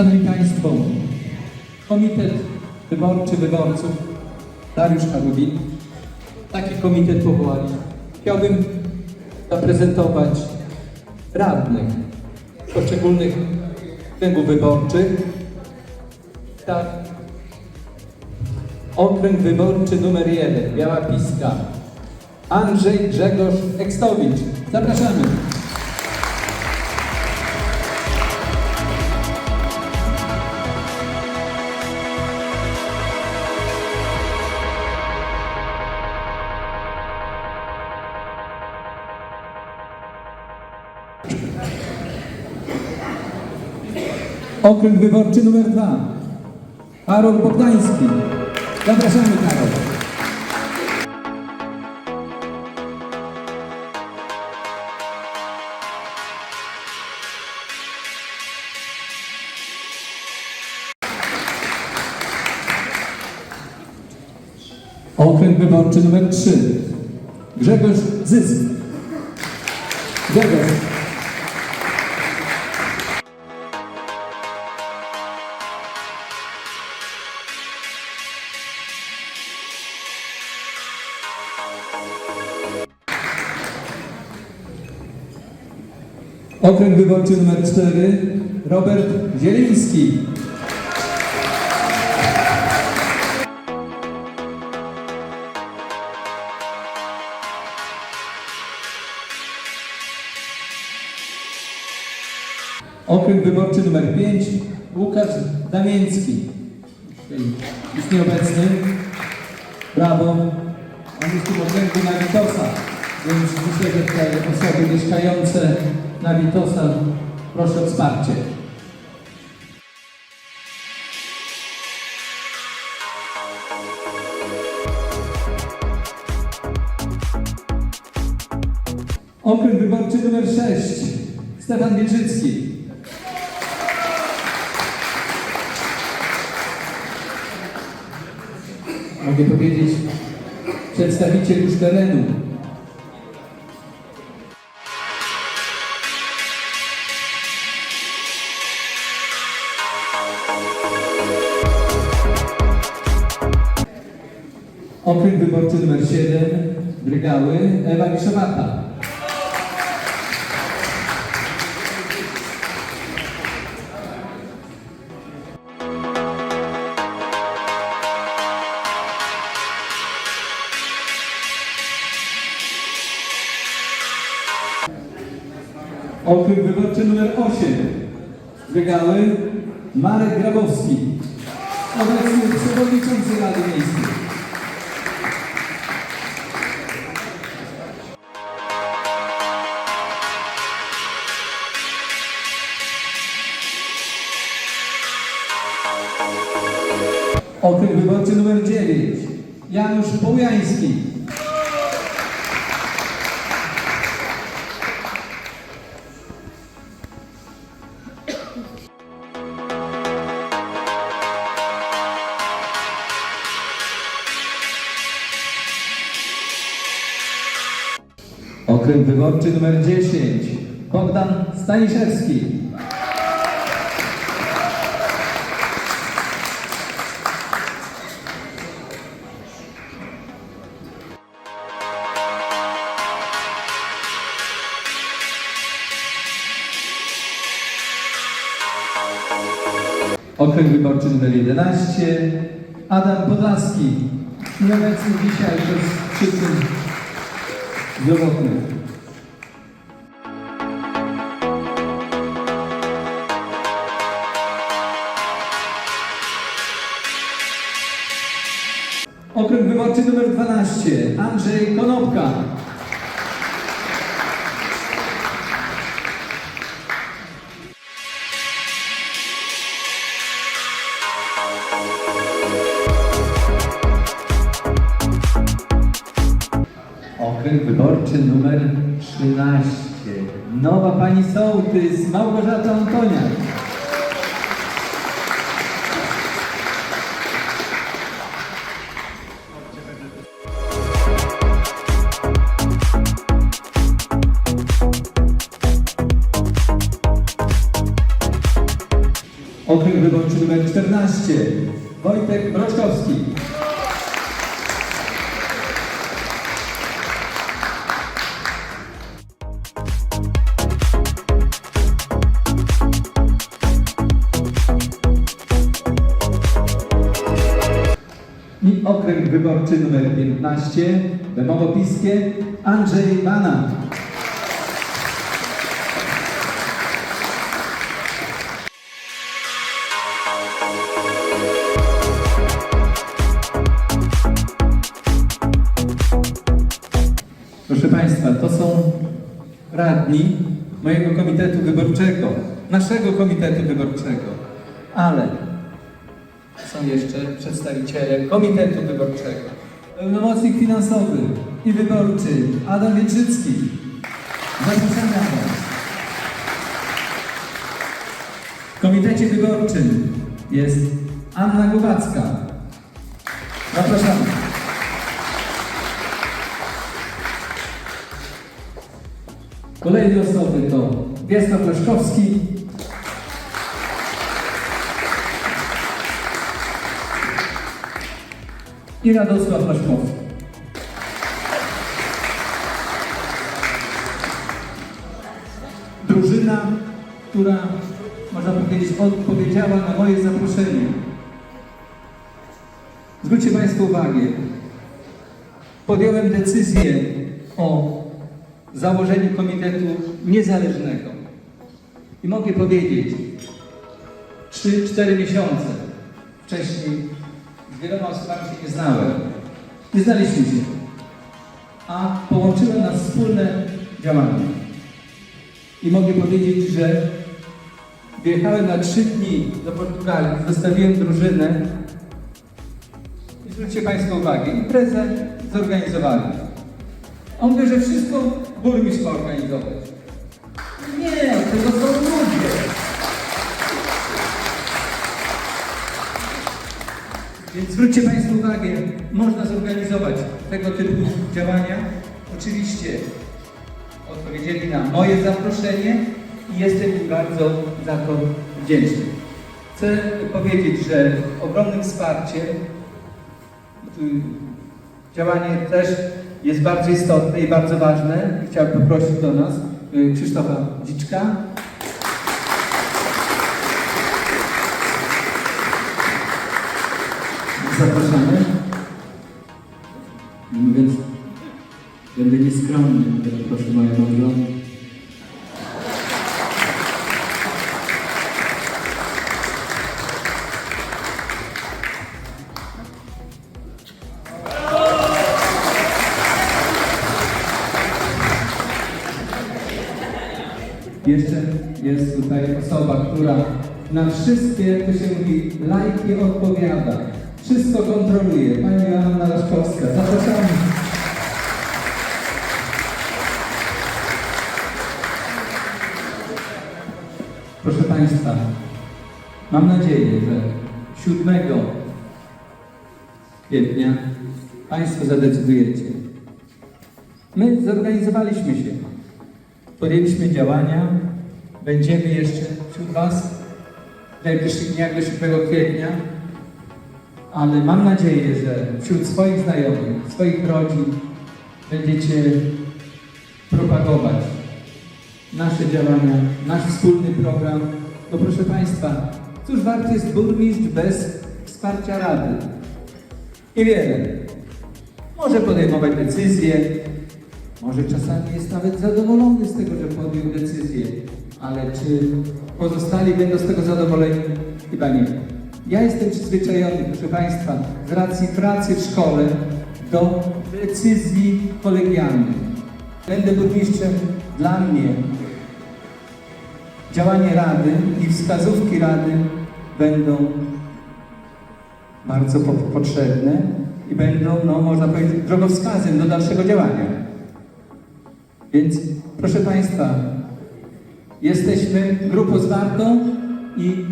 Szanowni Państwo, Komitet Wyborczy Wyborców Dariusz Harubin taki komitet powołali. Chciałbym zaprezentować radnych poszczególnych okręgów wyborczych. Tak. Okręg wyborczy numer 1, Biała Piska. Andrzej Grzegorz Ekstowicz. Zapraszamy. Okręg wyborczy numer 2. Karol Bogdański. Zapraszamy Karol. Okręg wyborczy numer 3. Grzegorz Zysk. Grzegorz. Okręg wyborczy numer 4. Robert Zieliński. Okręg wyborczy numer 5. Łukasz. Dzisiaj Jest nieobecny. Brawo. On jest tu w okręgu na Witosa. Więc że te osoby mieszkające na Witosa proszę o wsparcie. Okręg wyborczy numer 6. Stefan Wieczycki. Mogę powiedzieć, przedstawiciel już terenu. Okręg wyborczy numer 7, Brygały, Ewa Miszowata. Okręg wyborczy numer 8, Brygały, Marek Grabowski. Obecny przewodniczący Rady Miejskiej. Okręg wyborczy numer 9. Janusz Połjański. Okręg wyborczy numer 10. Bogdan Staniszewski. Okręg wyborczy numer 11. Adam Podlaski. Nieobecny dzisiaj bez przyczyn zdrowotnych. Okręg wyborczy numer 12. Andrzej Konopka. Okręg wyborczy numer 13. Nowa pani sołtys Małgorzata Antonia. Okręg wyborczy numer 14. Wojtek Mroczkowski. Numer 15. Bemowo-Piskie. Andrzej Bana. Proszę Państwa, to są radni mojego komitetu wyborczego, naszego komitetu wyborczego, ale są jeszcze przedstawiciele komitetu wyborczego, pełnomocnik finansowy i wyborczy Adam Wieczycki. Zapraszamy Was. W komitecie wyborczym jest Anna Głowacka. Zapraszamy. Kolejne osoby to Wiesław Leszkowski, i Radosław Leszkowski. Drużyna, która, można powiedzieć, odpowiedziała na moje zaproszenie. Zwróćcie Państwo uwagę, podjąłem decyzję o założeniu komitetu niezależnego. I mogę powiedzieć, 3-4 miesiące wcześniej wieloma osobami się nie znałem. Nie znaliśmy się. A połączyły nas wspólne działania. I mogę powiedzieć, że wyjechałem na trzy dni do Portugalii, zostawiłem drużynę i zwróćcie Państwo uwagę, imprezę zorganizowali. On mówi, że wszystko burmistrz ma organizować. Nie, tego są Więc zwróćcie Państwo uwagę, można zorganizować tego typu działania. Oczywiście odpowiedzieli na moje zaproszenie i jestem im bardzo za to wdzięczny. Chcę powiedzieć, że ogromnym wsparciem tu działanie też jest bardzo istotne i bardzo ważne. Chciałbym poprosić do nas y, Krzysztofa Dziczka. Zapraszamy. No więc będę nieskromny, ale proszę moją mądrą. Jeszcze jest tutaj osoba, która na wszystkie, to się mówi, lajki odpowiada. Wszystko kontroluje. Pani Joanna Raszkowska. Zapraszamy. Proszę Państwa, mam nadzieję, że 7 kwietnia Państwo zadecydujecie. My zorganizowaliśmy się. Podjęliśmy działania. Będziemy jeszcze wśród Was w najbliższych dniach do 7 kwietnia, ale mam nadzieję, że wśród swoich znajomych, swoich rodzin będziecie propagować nasze działania, nasz wspólny program. No proszę Państwa, cóż warty jest burmistrz bez wsparcia Rady? Niewiele. Może podejmować decyzje, może czasami jest nawet zadowolony z tego, że podjął decyzję, ale czy pozostali będą z tego zadowoleni? Chyba nie. Ja jestem przyzwyczajony, proszę Państwa, z racji pracy w szkole do decyzji kolegialnych. Będę burmistrzem dla mnie. Działanie Rady i wskazówki Rady będą bardzo po- potrzebne i będą, no, można powiedzieć, drogowskazem do dalszego działania. Więc proszę Państwa, jesteśmy grupą zwartą i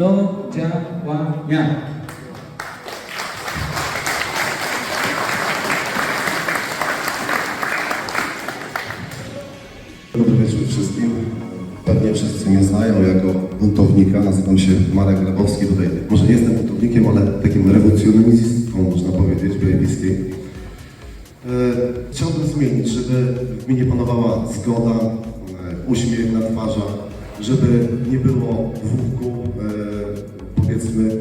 do działania. Dobry wieczór wszystkim. pewnie wszyscy mnie znają jako buntownika. Nazywam się Marek Grabowski. Tutaj może nie jestem buntownikiem, ale takim rewolucjonistą, można powiedzieć, białej E, Chciałbym zmienić, żeby w gminie panowała zgoda, e, uśmiech na twarzach, żeby nie było w wółku, e, powiedzmy, e,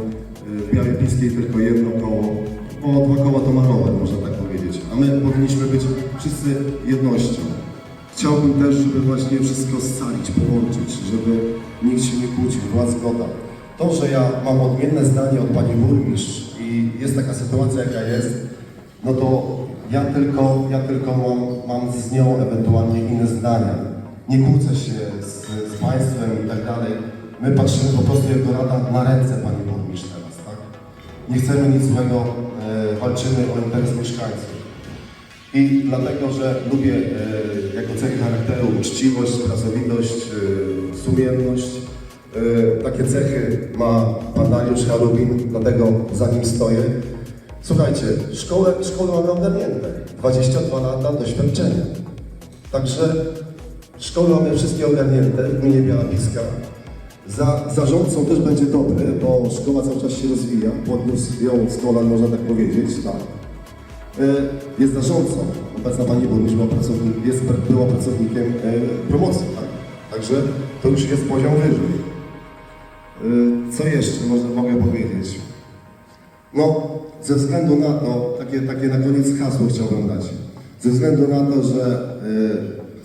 w Białej Piskiej tylko jedno koło, bo dwa koła to ma rower, można tak powiedzieć. A my powinniśmy być wszyscy jednością. Chciałbym też, żeby właśnie wszystko scalić, połączyć, żeby nikt się nie kłócił, była zgoda. To, że ja mam odmienne zdanie od pani burmistrz i jest taka sytuacja, jaka jest, no to ja tylko, ja tylko mam, mam z nią ewentualnie inne zdania. Nie kłócę się z, z państwem i tak dalej. My patrzymy po prostu jako rada na ręce pani burmistrz teraz, tak? Nie chcemy nic złego, e, walczymy o interes mieszkańców. I dlatego, że lubię e, jako cechy charakteru uczciwość, pracowitość, e, sumienność. E, takie cechy ma pan Dariusz Harubin, dlatego za nim stoję. Słuchajcie, szkołę, szkołę mamy ogarnięte. 22 lata doświadczenia. Także szkoły mamy wszystkie ogarnięte w gminie. Za, zarządcą też będzie dobry, bo szkoła cały czas się rozwija. Podniósł ją szkoła, można tak powiedzieć. Tak. E, jest zarządcą. Obecna pani burmistrz była, pracownik, jest, była pracownikiem e, promocji, tak? Także to już jest poziom wyżej. E, co jeszcze może, mogę powiedzieć? No, ze względu na to, takie, takie na koniec hasło chciałbym dać. Ze względu na to, że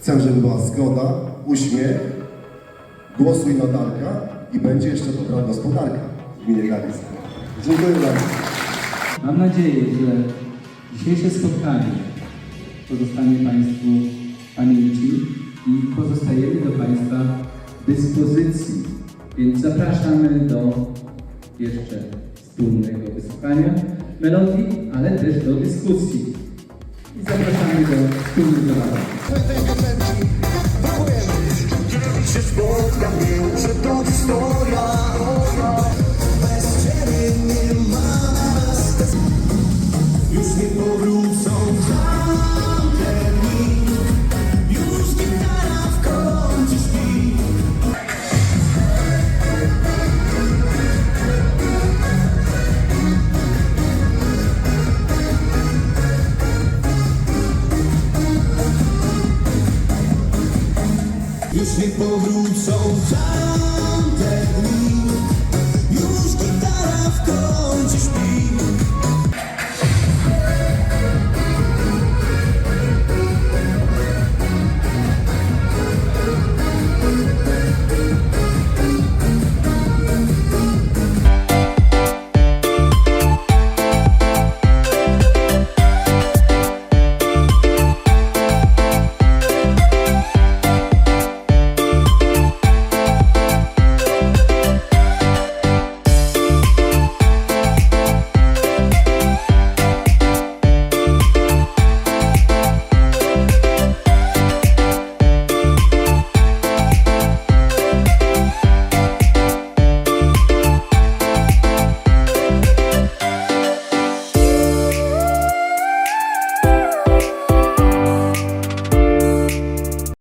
chcę, żeby była zgoda, uśmiech, głosuj na Darka i będzie jeszcze dobra gospodarka w gminie Galicja. Dziękuję bardzo. Mam nadzieję, że dzisiejsze spotkanie pozostanie Państwu pamięci i pozostajemy do Państwa dyspozycji. Więc zapraszamy do jeszcze wspólnego wysłuchania melodii, ale też do dyskusji. Zapraszamy do wspólnych debat. się spotka mnie,